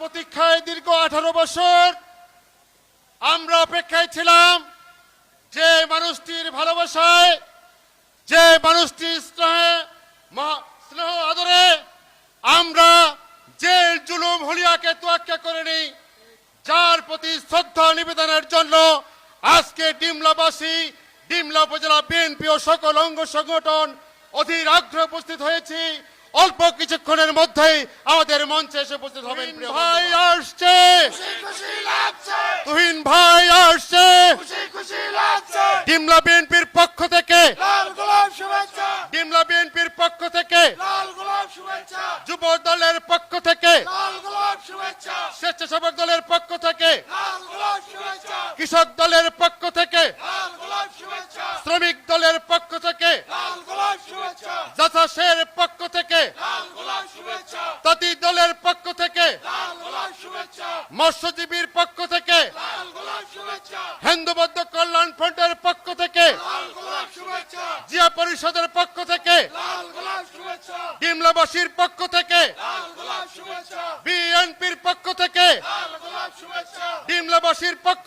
প্রতীক্ষায় দীর্ঘ আঠারো বছর আমরা অপেক্ষায় ছিলাম যে মানুষটির ভালোবাসায়, যে মানুষটির স্নেহে স্নেহ আদরে আমরা যে জুলুম হলিয়াকে তোয়াক্কা করিনি যার প্রতি শ্রদ্ধা নিবেদনের জন্য আজকে ডিমলাবাসী, ডিমলা উপজেলা বিএনপি ও সকল অঙ্গ সংগঠন অধীর আগ্রহ উপস্থিত হয়েছি। অল্প কিছুক্ষণের মধ্যেই আমাদের মঞ্চে এসে উপস্থিত হবেন ভাই আসছে। খুশি খুশি লাগছে। তুহিন ভাই আসছে। খুশি খুশি লাগছে। ডিমলা বিএনপির পক্ষ থেকে। লাল ডিমলা বিএনপির পক্ষ থেকে। লাল গোলাপ শুভেচ্ছা। যুব দলের পক্ষ থেকে। লাল স্বেচ্ছাসেবক দলের পক্ষ থেকে। লাল গোলাপ শুভেচ্ছা। কৃষক দলের পক্ষ থেকে। লাল গোলাপ শুভেচ্ছা। শ্রমিক দলের পক্ষ থেকে। লাল জাসাসের পক্ষ মৎস্যজীবীর পক্ষ থেকে হিন্দু বৌদ্ধ কল্যাণ ফ্রন্টের পক্ষ থেকে, জিয়া পরিষদের পক্ষ থেকে, ডিমলাবাসীর পক্ষ থেকে, বিএনপির পক্ষ থেকে, ডিমলাবাসীর পক্ষ